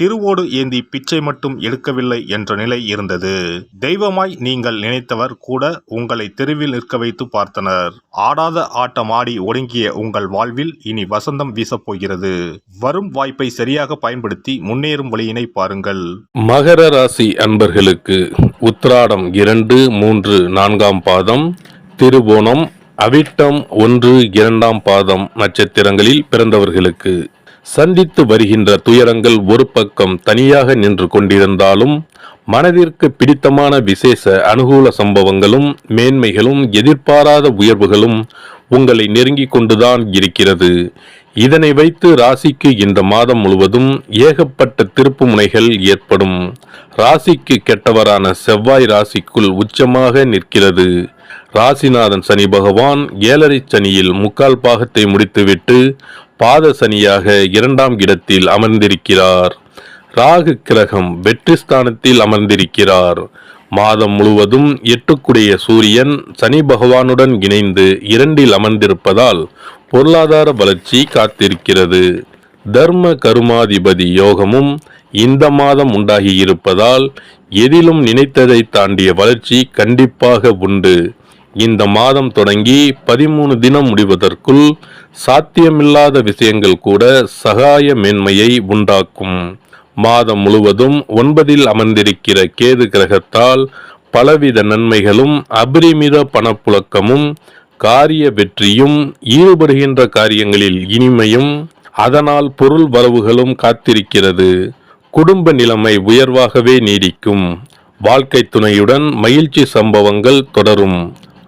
திருவோடு ஏந்தி பிச்சை மட்டும் எடுக்கவில்லை என்ற நிலை இருந்தது. தெய்வமாய் நீங்கள் நினைத்தவர் கூட உங்களை தெருவில் நிற்க வைத்து பார்த்தனர். ஆடாத ஆட்டம் ஆடி ஒடுங்கிய உங்கள் வாழ்வில் இனி வசந்தம் வீசப்போகிறது வரும் வாய்ப்பை சரியாக பயன்படுத்தி முன்னேறும் வழியினை பாருங்கள். மகர ராசி அன்பர்களுக்கு உத்ராடம் இரண்டு மூன்று நான்காம் பாதம் திருவோணம் அவிட்டம் ஒன்று இரண்டாம் பாதம் நட்சத்திரங்களில் பிறந்தவர்களுக்கு. சந்தித்து வருகின்ற துயரங்கள் ஒரு பக்கம் தனியாக நின்று கொண்டிருந்தாலும் மனதிற்கு பிடித்தமான விசேஷ அனுகூல சம்பவங்களும் மேன்மைகளும் எதிர்பாராத உயர்வுகளும் உங்களை நெருங்கிக் கொண்டுதான் இருக்கிறது. இதனை வைத்து ராசிக்கு இந்த மாதம் முழுவதும் ஏகப்பட்ட திருப்பு முனைகள் ஏற்படும். ராசிக்கு கெட்டவரான செவ்வாய் ராசிக்குள் உச்சமாக நிற்கிறது. ராசிநாதன் சனி பகவான் ஏழரை சனியில் முக்கால் பாகத்தை முடித்துவிட்டு பாத சனியாக இரண்டாம் இடத்தில் அமர்ந்திருக்கிறார். ராகு கிரகம் வெற்றி ஸ்தானத்தில் அமர்ந்திருக்கிறார். மாதம் முழுவதும் எட்டுக்குடைய சூரியன் சனி பகவானுடன் இணைந்து இரண்டில் அமர்ந்திருப்பதால் பொருளாதார வளர்ச்சி காத்திருக்கிறது. தர்ம கருமாதிபதி யோகமும் இந்த மாதம் உண்டாகி இருப்பதால் எதிலும் நினைத்ததை தாண்டிய வளர்ச்சி கண்டிப்பாக உண்டு. இந்த மாதம் தொடங்கி பதிமூணு தினம் முடிவதற்குள் சாத்தியமில்லாத விஷயங்கள் கூட சகாய மேன்மையை உண்டாக்கும். மாதம் முழுவதும் ஒன்பதில் அமர்ந்திருக்கிற கேது கிரகத்தால் பலவித நன்மைகளும் அபரிமித பணப்புழக்கமும் காரிய வெற்றியும் ஈடுபடுகின்ற காரியங்களில் இனிமையும் அதனால் பொருள் வரவுகளும் காத்திருக்கிறது. குடும்ப நிலைமை உயர்வாகவே நீடிக்கும். வாழ்க்கை துணையுடன் மகிழ்ச்சி சம்பவங்கள் தொடரும்.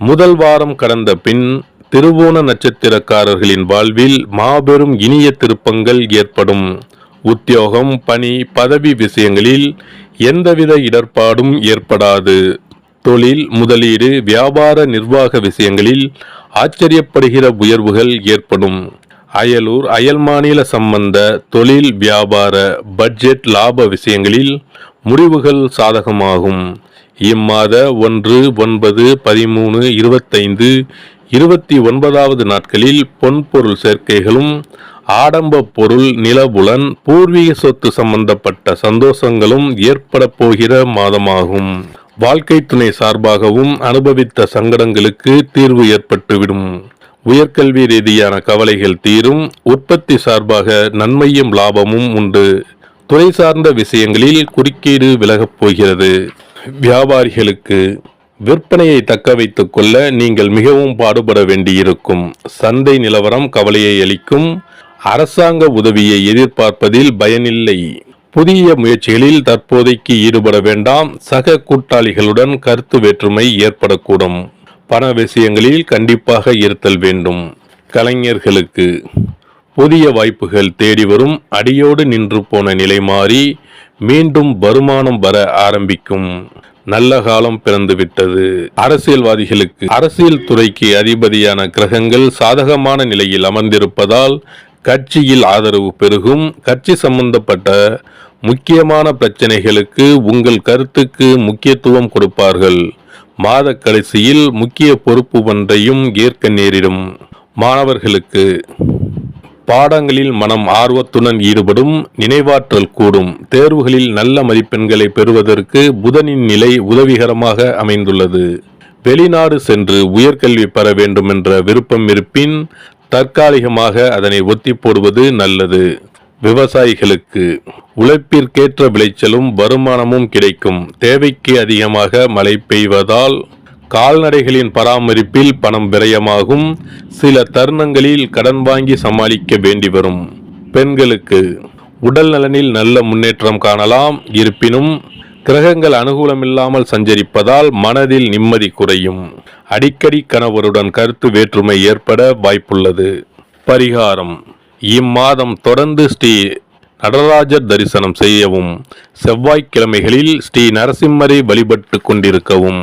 முதல் வாரம் கடந்த பின் திருவோண நட்சத்திரக்காரர்களின் வாழ்வில் மாபெரும் இனிய திருப்பங்கள் ஏற்படும். உத்தியோகம் பணி பதவி விஷயங்களில் எந்தவித இடர்பாடும் ஏற்படாது. தொழில் முதலீடு வியாபார நிர்வாக விஷயங்களில் ஆச்சரியப்படுகிற உயர்வுகள் ஏற்படும். அயலூர் அயல் மாநில சம்பந்த தொழில் வியாபார பட்ஜெட் லாப விஷயங்களில் முடிவுகள் சாதகமாகும். இம்மாத ஒன்று ஒன்பது பதிமூணு இருபத்தைந்து இருபத்தி ஒன்பதாவது நாட்களில் பொன்பொருள் சேர்க்கைகளும் ஆடம்ப பொருள் நிலபுலன் பூர்வீக சொத்து சம்பந்தப்பட்ட சந்தோஷங்களும் ஏற்பட போகிற மாதமாகும். வாழ்க்கை துணை சார்பாகவும் அனுபவித்த சங்கடங்களுக்கு தீர்வு ஏற்பட்டுவிடும். உயர்கல்வி ரீதியான கவலைகள் தீரும் உற்பத்தி சார்பாக நன்மையும் லாபமும் உண்டு. துறை சார்ந்த விஷயங்களில் குறுக்கீடு விலகப் போகிறது. வியாபாரிகளுக்கு விற்பனையை தக்க வைத்துக் கொள்ள நீங்கள் மிகவும் பாடுபட வேண்டியிருக்கும். சந்தை நிலவரம் கவலையை அளிக்கும். அரசாங்க உதவியை எதிர்பார்ப்பதில் பயனில்லை. புதிய முயற்சிகளில் தற்போதைக்கு ஈடுபட வேண்டாம். சக கூட்டாளிகளுடன் கருத்து வேற்றுமை ஏற்படக்கூடும். பண விஷயங்களில் கண்டிப்பாக இருத்தல் வேண்டும். கலைஞர்களுக்கு புதிய வாய்ப்புகள் தேடி வரும். அடியோடு நின்று போன நிலை மாறி மீண்டும் வருமானம் வர ஆரம்பிக்கும். நல்ல காலம் பிறந்து விட்டது அரசியல்வாதிகளுக்கு அரசியல் துறைக்கு அதிபதியான கிரகங்கள் சாதகமான நிலையில் அமர்ந்திருப்பதால் கட்சியில் ஆதரவு பெருகும். கட்சி சம்பந்தப்பட்ட முக்கியமான பிரச்சனைகளுக்கு உங்கள் கருத்துக்கு முக்கியத்துவம் கொடுப்பார்கள். மாத கடைசியில் முக்கிய பொறுப்பு ஒன்றையும் ஏற்க நேரிடும். மாணவர்களுக்கு பாடங்களில் மனம் ஆர்வத்துடன் ஈடுபடும் நினைவாற்றல் கூடும். தேர்வுகளில் நல்ல மதிப்பெண்களை பெறுவதற்கு புதனின் நிலை உதவிகரமாக அமைந்துள்ளது. வெளிநாடு சென்று உயர்கல்வி பெற வேண்டும் என்ற விருப்பம் இருப்பின் தற்காலிகமாக அதனை ஒத்தி போடுவது நல்லது. விவசாயிகளுக்கு உழைப்பிற்கேற்ற விளைச்சலும் வருமானமும் கிடைக்கும். தேவைக்கு அதிகமாக மழை பெய்வதால் கால்நடைகளின் பராமரிப்பில் பணம் விரயமாகும். சில தருணங்களில் கடன் வாங்கி சமாளிக்க வேண்டி வரும். பெண்களுக்கு உடல் நலனில் நல்ல முன்னேற்றம் காணலாம். இருப்பினும் கிரகங்கள் அனுகூலமில்லாமல் சஞ்சரிப்பதால் மனதில் நிம்மதி குறையும். அடிக்கடி கணவருடன் கருத்து வேற்றுமை ஏற்பட வாய்ப்புள்ளது. பரிகாரம். இம்மாதம் தொடர்ந்து ஸ்ரீ நடராஜர் தரிசனம் செய்யவும் செவ்வாய்க்கிழமைகளில் ஸ்ரீ நரசிம்மரை வழிபட்டு கொண்டிருக்கவும்.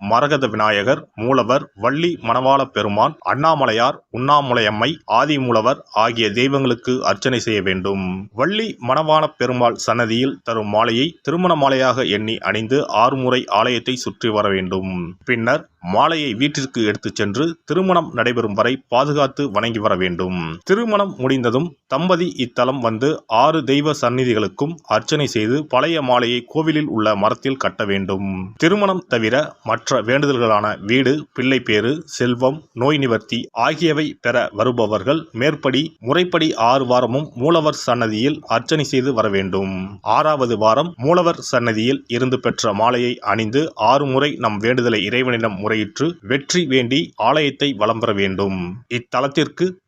மரகத விநாயகர் மூலவர் வள்ளி மணவாள பெருமான் அண்ணாமலையார் உண்ணாமலையம்மை ஆதிமூலவர் ஆகிய தெய்வங்களுக்கு அர்ச்சனை செய்ய வேண்டும். வள்ளி மணவாள பெருமாள் சன்னதியில் தரும் மாலையை திருமண மாலையாக எண்ணி அணிந்து ஆறு முறை ஆலயத்தை சுற்றி வர வேண்டும். பின்னர் மாலையை வீட்டிற்கு எடுத்துச் சென்று திருமணம் நடைபெறும் வரை பாதுகாத்து வணங்கி வர வேண்டும். திருமணம் முடிந்ததும் தம்பதி இத்தலம் வந்து ஆறு தெய்வ சந்நிதிகளுக்கும் அர்ச்சனை செய்து பழைய மாலையை கோவிலில் உள்ள மரத்தில் கட்ட வேண்டும். திருமணம் தவிர மற்ற மற்ற வேண்டுதல்களான வீடு பிள்ளைப்பேறு செல்வம் நோய் நிவர்த்தி ஆகியவை பெற வருபவர்கள் மேற்படி முறைப்படி ஆறு வாரமும் மூலவர் சன்னதியில் அர்ச்சனை செய்து வர வேண்டும். ஆறாவது வாரம் மூலவர் சன்னதியில் இருந்து பெற்ற மாலையை அணிந்து ஆறு முறை நம் வேண்டுதலை இறைவனிடம் முறையிட்டு வெற்றி வேண்டி ஆலயத்தை வலம் பெற வேண்டும். இத்தலத்திற்கு